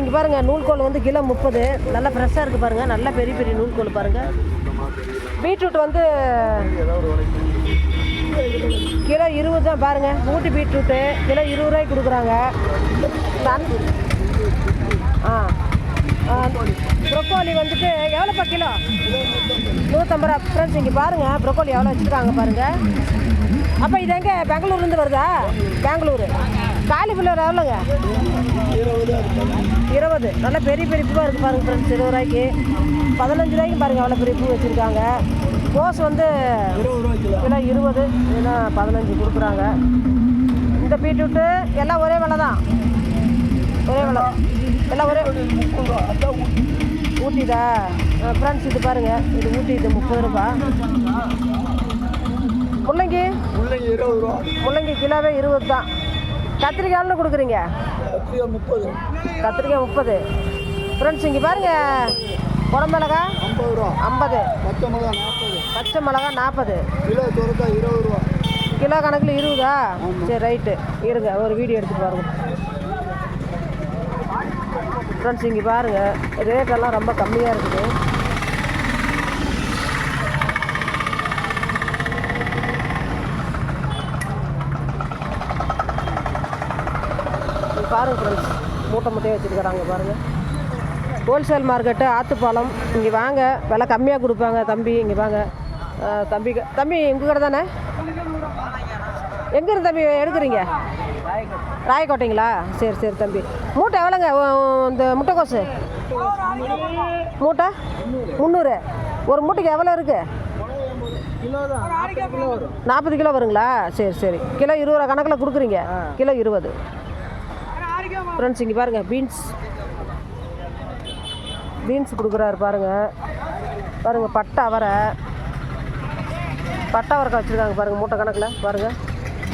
இங்கே பாருங்கள் நூல்கோல் வந்து கிலோ முப்பது. நல்லா ஃப்ரெஷ்ஷாக இருக்குது பாருங்கள் நல்லா பெரிய பெரிய நூல்கோல் பாருங்கள் பீட்ரூட் வந்து கிலோ இருபது தான் பாருங்கள் ஊட்டி பீட்ரூட்டு கிலோ இருபது ரூபாய்க்கு கொடுக்குறாங்க. நன் ஆ ப்ரொக்கோலி வந்துட்டு எவ்வளோப்பா கிலோ? நூற்றம்பது ரூபா. ஃப்ரெண்ட்ஸ் இங்கே பாருங்கள் ப்ரொக்கோலி எவ்வளோ வச்சுருக்காங்க பாருங்கள் அப்போ இது எங்கே? பெங்களூர்லேருந்து வருதா? பெங்களூரு. காலிஃப்ளவர் எவ்வளோங்க? இருபது. நல்ல பெரிய பெரிய பூவாக இருக்குது பாருங்கள் ஃப்ரெண்ட்ஸ் இருபது ரூபாய்க்கு. பதினஞ்சு ரூபாய்க்கு பாருங்கள் எவ்வளோ பெரிய பூ வச்சுருக்காங்க. கோஸ் வந்து கிலோ இருபது இல்லைன்னா பதினஞ்சு கொடுக்குறாங்க. இந்த பீட்ரூட்டு எல்லாம் ஒரே விலை தான். ஒரே விலை. எல்லாம் ஒரே ஊட்டிதா? ஃப்ரெண்ட்ஸ் இது பாருங்கள் இது ஊட்டி இது முப்பது ரூபா. முள்ளங்கி? முள்ளங்கி இருபது ரூபா. முள்ளங்கி கிலோவே இருபது தான். கத்திரிக்காய் எவ்வளோ கொடுக்குறீங்க? கத்திரிக்காய் முப்பது. கத்திரிக்காய் முப்பது. ஃப்ரெண்ட்ஸ் இங்கே பாருங்கள் குடமிளகா ஐம்பது ரூபா. ஐம்பது. பச்சை மிளகா நாற்பது. பச்சை மிளகா நாற்பது. கிலோ சுரக்காய் இருபது ரூபா. கிலோ கணக்கில் இருபதா? சரி ரைட்டு இருங்க ஒரு வீடியோ எடுத்துட்டு பாருங்க ஃப்ரெண்ட்ஸ் இங்கே பாருங்கள் ரேட்டெல்லாம் ரொம்ப கம்மியாக இருக்குது. இங்க பாருங்க ஃப்ரெண்ட்ஸ் மூட்டை மூட்டையாக வச்சுருக்கிறாங்க பாருங்கள் ஹோல்சேல் மார்க்கெட்டு ஆத்துப்பாலம். இங்கே வாங்க. விலை கம்மியாக கொடுப்பாங்க தம்பி. இங்கே வாங்க. தம்பி தம்பி உங்கள் கடை தானே எங்கே இருந்து தம்பி எடுக்கிறீங்க? ராயக்கோட்டைங்களா? சரி சரி தம்பி. மூட்டை எவ்வளோங்க? இந்த முட்டைக்கோசு? மூட்டை? முந்நூறு. ஒரு மூட்டைக்கு எவ்வளோ இருக்குது நாற்பது கிலோ வருங்களா சரி சரி. கிலோ இருபது ரூபா கணக்கில் கொடுக்குறீங்க. கிலோ இருபது. ஃப்ரெண்ட்ஸ் இங்கே பாருங்கள் பீன்ஸ் பீன்ஸ் கொடுக்குறாரு பாருங்கள் பாருங்கள் பட்டை அவரை. பட்டை அவரைக்காய் வச்சுருக்காங்க பாருங்கள் மூட்டை கணக்கில். பாருங்கள்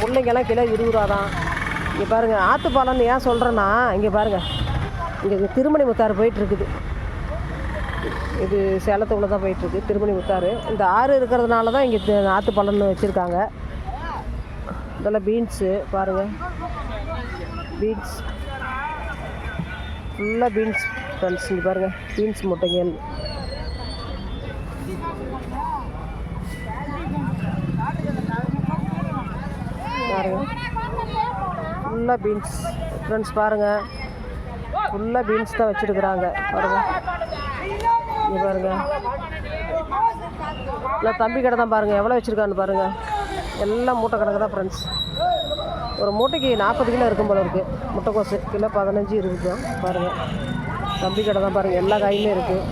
முள்ளைங்கெல்லாம் கிலோ இருபது ரூபா தான். இங்கே பாருங்கள் ஆற்றுப்பாலம்னு ஏன் சொல்கிறேன்னா இங்கே பாருங்கள் இங்கே திருமணி முத்தாறு போயிட்டுருக்குது. இது சேலத்துக்குள்ளே தான் போயிட்டுருக்கு திருமணி முத்தாறு. இந்த ஆறு இருக்கிறதுனால தான் இங்கே ஆற்றுப்பாலம்னு வச்சுருக்காங்க. இதெல்லாம் பீன்ஸு பாருங்கள் பீன்ஸ். ஃபுல்லாக பீன்ஸ் ஃப்ரெண்ட்ஸ் இங்கே பாருங்கள் பீன்ஸ் முட்டைகள் பாருங்கள் ஃபுல்லாக பீன்ஸ். ஃப்ரெண்ட்ஸ் பாருங்கள் ஃபுல்லாக பீன்ஸ் தான் வச்சுருக்குறாங்க. பாருங்கள் இங்கே பாருங்கள் இல்லை தம்பி கடை தான் பாருங்கள் எவ்வளோ வச்சுருக்கான்னு பாருங்கள் எல்லாம் மூட்டை கணக்கு தான் ஃப்ரெண்ட்ஸ் ஒரு மூட்டைக்கு நாற்பது கிலோ இருக்கும் போல இருக்குது முட்டைக்கோசு கிலோ பதினஞ்சு இருக்குது பாருங்கள் தம்பி கடை தான் பாருங்கள் எல்லா காயுமே இருக்குது